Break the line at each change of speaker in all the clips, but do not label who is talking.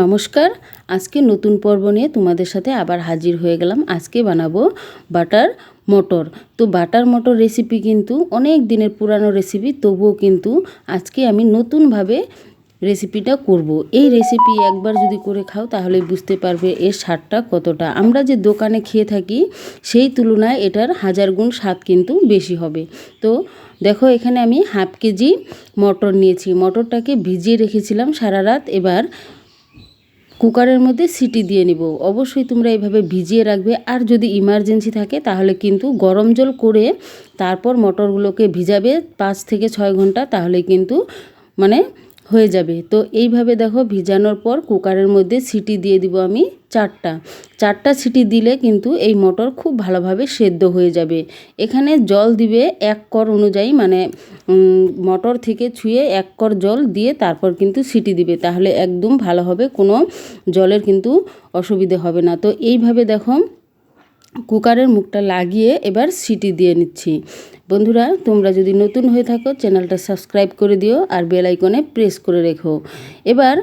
নমস্কার। আজকে নতুন পর্ব নিয়ে তোমাদের সাথে আবার হাজির হয়ে গেলাম। আজকে বানাবো বাটার মটর। তো বাটার মটর রেসিপি কিন্তু অনেক দিনের পুরানো রেসিপি তবুও কিন্তু আজকে আমি নতুনভাবে রেসিপিটা করব। এই রেসিপি একবার যদি করে খাও তাহলে বুঝতে পারবে এর স্বাদটা কতটা। আমরা যে দোকানে খেয়ে থাকি, সেই তুলনায় এটার হাজার গুণ স্বাদ কিন্তু বেশি হবে। তো দেখো এখানে আমি হাফ কেজি মটর নিয়েছি। মটরটাকে ভিজিয়ে রেখেছিলাম সারা রাত। এবার কুকারের মধ্যে সিটি দিয়ে নিব। অবশ্যই তোমরা এভাবে ভিজিয়ে রাখবে। আর যদি ইমার্জেন্সি থাকে, তাহলে কিন্তু গরম জল করে তারপর মটরগুলোকে ভিজাবে পাঁচ থেকে ছয় ঘণ্টা, তাহলে কিন্তু মানে হয়ে যাবে। তো এইভাবে দেখো ভিজানোর পর কুকারের মধ্যে সিটি দিয়ে দিব আমি চারটা। চারটা সিটি দিলে কিন্তু এই মটর খুব ভালোভাবে সেদ্ধ হয়ে যাবে। এখানে জল দিবে এক কর অনুযায়ী মানে মটর থেকে ছুঁয়ে এক কর জল দিয়ে তারপর কিন্তু সিটি দিবে। তাহলে একদম ভালো হবে কোনো জলের কিন্তু অসুবিধে হবে না। তো এইভাবে দেখো কুকারের মুখটা লাগিয়ে এবার সিটি দিয়ে নিচ্ছি। বন্ধুরা, তোমরা যদি নতুন হয়ে থাকো, চ্যানেলটা সাবস্ক্রাইব করে দিও আর বেল আইকনে প্রেস করে রেখো। এবার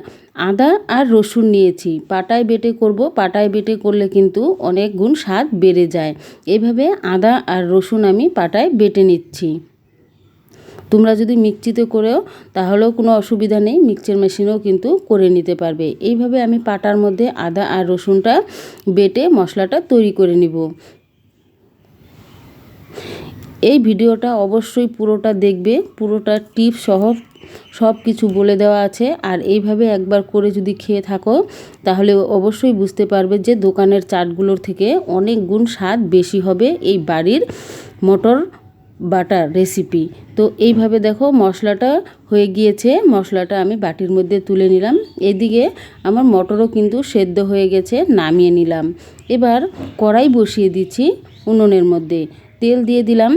আদা আর রসুন নিয়েছি। পাটায় বেটে করব। পাটায় বেটে করলে কিন্তু অনেক গুণ স্বাদ বেড়ে যায়। এভাবে আদা আর রসুন আমি পাটায় বেটে নিচ্ছি। তোমরা যদি মিক্সিতে করেও, তাহলেও কোনো অসুবিধা নেই মিক্সচার মেশিনেও কিন্তু করে নিতে পারবে। এইভাবে আমি পাটার মধ্যে আদা আর রসুনটা বেটে মশলাটা তৈরি করে নিব। এই ভিডিওটা অবশ্যই পুরোটা দেখবে, পুরোটা টিপ সহ সব কিছু বলে দেওয়া আছে। আর এইভাবে একবার করে যদি খেয়ে থাকো, তাহলে অবশ্যই বুঝতে পারবে যে দোকানের চাটগুলোর থেকে অনেক গুণ স্বাদ বেশি হবে এই বাড়ির মটর বাটার রেসিপি তো এইভাবে দেখো মশলাটা হয়ে গিয়েছে। মশলাটা আমি বাটির মধ্যে তুলে নিলাম। এদিকে আমার মটরও কিন্তু সেদ্ধ হয়ে গেছে, নামিয়ে নিলাম। এবার কড়াই বসিয়ে দিচ্ছি উনুনের মধ্যে। তেল দিয়ে দিলাম।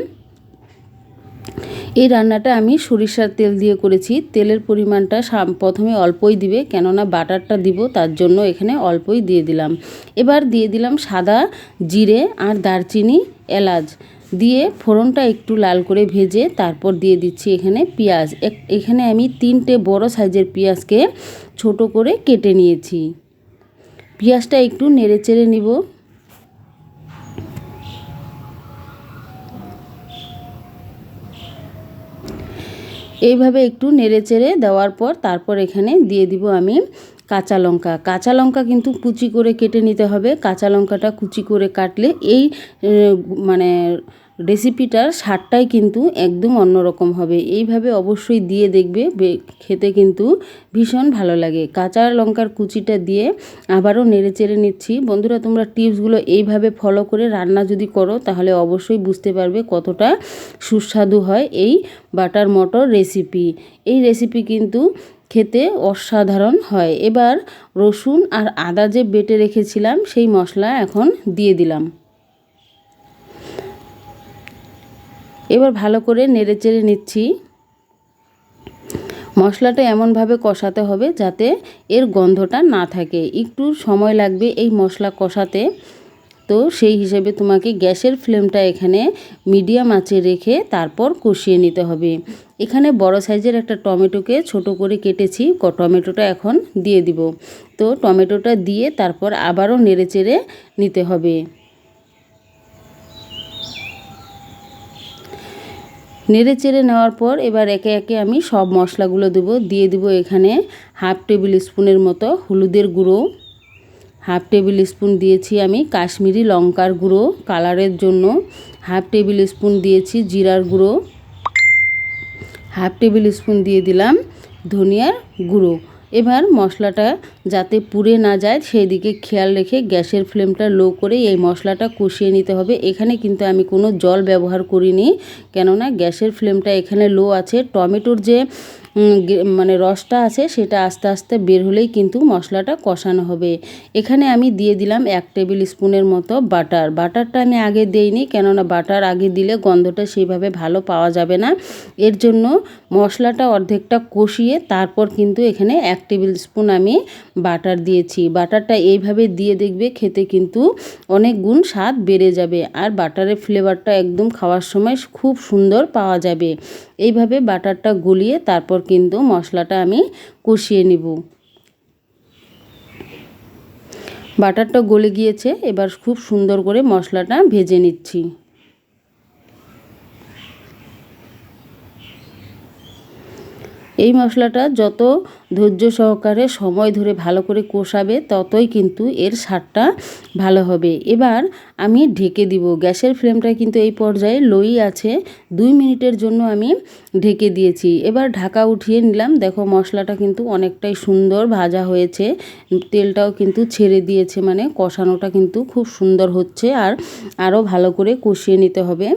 এই রান্নাটা আমি সরিষার তেল দিয়ে করেছি। তেলের পরিমাণটা প্রথমে অল্পই দিবে, কেননা বাটারটা দিব, তার জন্য এখানে অল্পই দিয়ে দিলাম। এবার দিয়ে দিলাম সাদা জিরে আর দারচিনি এলাচ। দিয়ে ফোড়নটা একটু লাল করে ভেজে তারপর দিয়ে দিচ্ছি এখানে পেঁয়াজ। এখানে আমি তিনটে বড় সাইজের পেঁয়াজকে ছোট করে কেটে নিয়েছি। পেঁয়াজটা একটু নেড়ে চেড়ে নিব। এইভাবে একটু নেড়ে চেড়ে দেওয়ার পর তারপর এখানে দিয়ে দিব আমি কাঁচা লঙ্কা। কাঁচা লঙ্কা কিন্তু কুচি করে কেটে নিতে হবে। কাঁচা লঙ্কাটা কুচি করে কাটলে এই মানে রেসিপিটার স্বাদটাই কিন্তু একদম অন্যরকম হবে। এইভাবে অবশ্যই দিয়ে দেখবে খেতে কিন্তু ভীষণ ভালো লাগে। কাঁচা লঙ্কার কুচিটা দিয়ে আবারও নেড়ে চেড়ে নিচ্ছি। বন্ধুরা, তোমরা টিপসগুলো এইভাবে ফলো করে রান্না যদি করো, তাহলে অবশ্যই বুঝতে পারবে কতটা সুস্বাদু হয় এই বাটার মটর রেসিপি এই রেসিপি কিন্তু খেতে অসাধারণ হয়। এবার রসুন আর আদা যে বেটে রেখেছিলাম, সেই মশলা এখন দিয়ে দিলাম। এবার ভালো করে নেড়ে চেড়ে নিচ্ছি। মশলাটা এমনভাবে কষাতে হবে যাতে এর গন্ধটা না থাকে। একটু সময় লাগবে এই মশলা কষাতে। তো সেই হিসেবে তোমাকে গ্যাসের ফ্লেমটা এখানে মিডিয়াম আঁচে রেখে তারপর কষিয়ে নিতে হবে। এখানে বড় সাইজের একটা টমেটোকে ছোট করে কেটেছি টমেটোটা এখন দিয়ে দিব। তো টমেটোটা দিয়ে তারপর আবারও নেড়ে চেড়ে নিতে হবে। নেড়ে চেড়ে নেওয়ার পর এবার একে একে আমি সব মশলাগুলো দেবো। দিয়ে দিব এখানে হাফ টেবিল স্পুনের মতো হলুদের গুঁড়ো হাফ টেবিল স্পুন দিয়েছি আমি কাশ্মীরি লঙ্কার গুঁড়ো কালারের জন্য। হাফ টেবিল স্পুন দিয়েছি জিরার গুঁড়ো। হাফ টেবিল স্পুন দিয়ে দিলাম ধনিয়ার গুঁড়ো। এবার মশলাটা যাতে পুড়ে না যায় সেই দিকে খেয়াল রেখে গ্যাসের ফ্লেমটা লো করে এই মশলাটা কষিয়ে নিতে হবে। এখানে কিন্তু আমি কোনো জল ব্যবহার করিনি, কেননা গ্যাসের ফ্লেমটা এখানে লো আছে। টমেটোর যে মানে রসটা আছে, সেটা আস্তে আস্তে বের হলেই কিন্তু মশলাটা কষানো হবে। এখানে আমি দিয়ে দিলাম এক টেবিল স্পুনের মতো বাটার। বাটারটা আমি আগে দেইনি, কেননা বাটার আগে দিলে গন্ধটা সেইভাবে ভালো পাওয়া যাবে না। এর জন্য মশলাটা অর্ধেকটা কষিয়ে তারপর কিন্তু এখানে এক টেবিল স্পুন আমি বাটার দিয়েছি। বাটারটা এইভাবে দিয়ে দেখবে খেতে কিন্তু অনেক গুণ স্বাদ বেড়ে যাবে আর বাটারের ফ্লেভারটা একদম খাওয়ার সময় খুব সুন্দর পাওয়া যাবে। এইভাবে বাটারটা গলিয়ে তারপর কিন্তু মশলাটা আমি কষিয়ে নিব। বাটারটা গলে গিয়েছে, এবার খুব সুন্দর করে মশলাটা ভেজে নিচ্ছি। এই মশলাটা যত ধৈর্য সহকারে সময় ধরে ভালো করে কষাবে, ততই কিন্তু এর স্বাদটা ভালো হবে। এবার আমি ঢেকে দিব। গ্যাসের ফ্লেমটা কিন্তু এই পর্যায়ে লোই আছে। দুই মিনিটের জন্য আমি ঢেকে দিয়েছি। এবার ঢাকা উঠিয়ে নিলাম। দেখো মশলাটা কিন্তু অনেকটাই সুন্দর ভাজা হয়েছে। তেলটাও কিন্তু ছেড়ে দিয়েছে মানে কষানোটা কিন্তু খুব সুন্দর হচ্ছে আর আরও ভালো করে কষিয়ে নিতে হবে।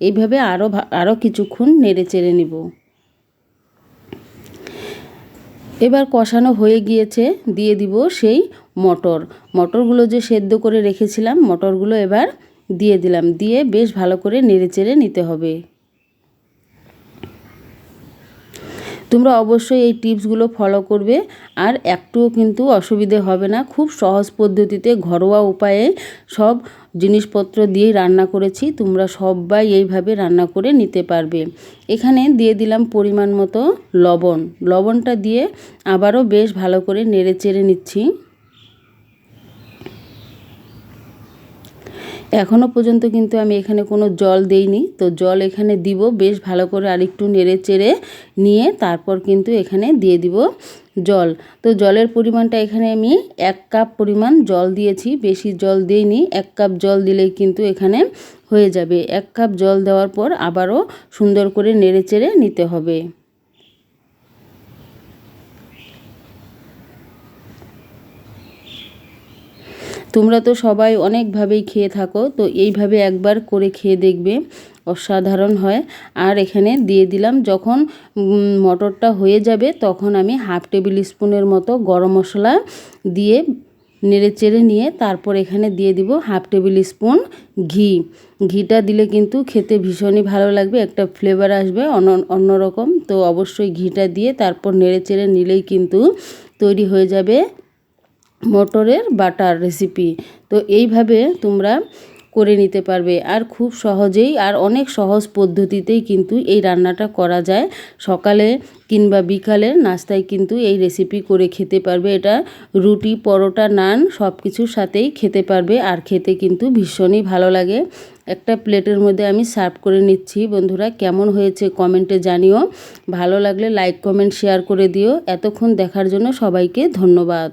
এইভাবে আরও আরও কিছুক্ষণ নেড়ে চেড়ে নিব। এবার কষানো হয়ে গিয়েছে, দিয়ে দিব সেই মটর। মটরগুলো যে সেদ্ধ করে রেখেছিলাম, মটরগুলো এবার দিয়ে দিলাম। দিয়ে বেশ ভালো করে নেড়ে চেড়ে নিতে হবে। তোমরা অবশ্যই এই টিপসগুলো ফলো করবে আর একটুও কিন্তু অসুবিধে হবে না। খুব সহজ পদ্ধতিতে, ঘরোয়া উপায়ে সব জিনিসপত্র দিয়েই রান্না করেছি। তোমরা সবাই এইভাবে রান্না করে নিতে পারবে। এখানে দিয়ে দিলাম পরিমাণ মতো লবণ। লবণটা দিয়ে আবারও বেশ ভালো করে নেড়ে চেড়ে নিচ্ছি। এখনও পর্যন্ত কিন্তু আমি এখানে কোনো জল দেইনি। তো জল এখানে দিব, বেশ ভালো করে আরেকটু নেড়ে চেড়ে নিয়ে তারপর কিন্তু এখানে দিয়ে দিব জল। তো জলের পরিমাণটা এখানে আমি এক কাপ পরিমাণ জল দিয়েছি, বেশি জল দিইনি। এক কাপ জল দিলেই কিন্তু এখানে হয়ে যাবে। এক কাপ জল দেওয়ার পর আবারও সুন্দর করে নেড়ে চেড়ে নিতে হবে। তোমরা তো সবাই অনেকভাবেই খেয়ে থাকো, তো এইভাবে একবার করে খেয়ে দেখবে, অসাধারণ হয়। আর এখানে দিয়ে দিলাম, যখন মটরটা হয়ে যাবে, তখন আমি হাফ টেবিল স্পুনের মতো গরম মশলা দিয়ে নেড়ে চেড়ে নিয়ে তারপর এখানে দিয়ে দিব হাফ টেবিল স্পুন ঘি। ঘিটা দিলে কিন্তু খেতে ভীষণই ভালো লাগবে, একটা ফ্লেভার আসবে অন্য অন্যরকম। তো অবশ্যই ঘিটা দিয়ে তারপর নেড়ে চেড়ে নিলেই কিন্তু তৈরি হয়ে যাবে মটরের বাটার রেসিপি তো এইভাবে তোমরা করে নিতে পারবে আর খুব সহজেই আর অনেক সহজ পদ্ধতিতেই কিন্তু এই রান্নাটা করা যায়। সকালে কিংবা বিকালে নাস্তায় কিন্তু এই রেসিপি করে খেতে পারবে। এটা রুটি, পরোটা, নান সব কিছুর সাথেই খেতে পারবে আর খেতে কিন্তু ভীষণই ভালো লাগে। একটা প্লেটের মধ্যে আমি সার্ভ করে নিচ্ছি। বন্ধুরা, কেমন হয়েছে কমেন্টে জানিও। ভালো লাগলে লাইক, কমেন্ট, শেয়ার করে দিও। এতক্ষণ দেখার জন্য সবাইকে ধন্যবাদ।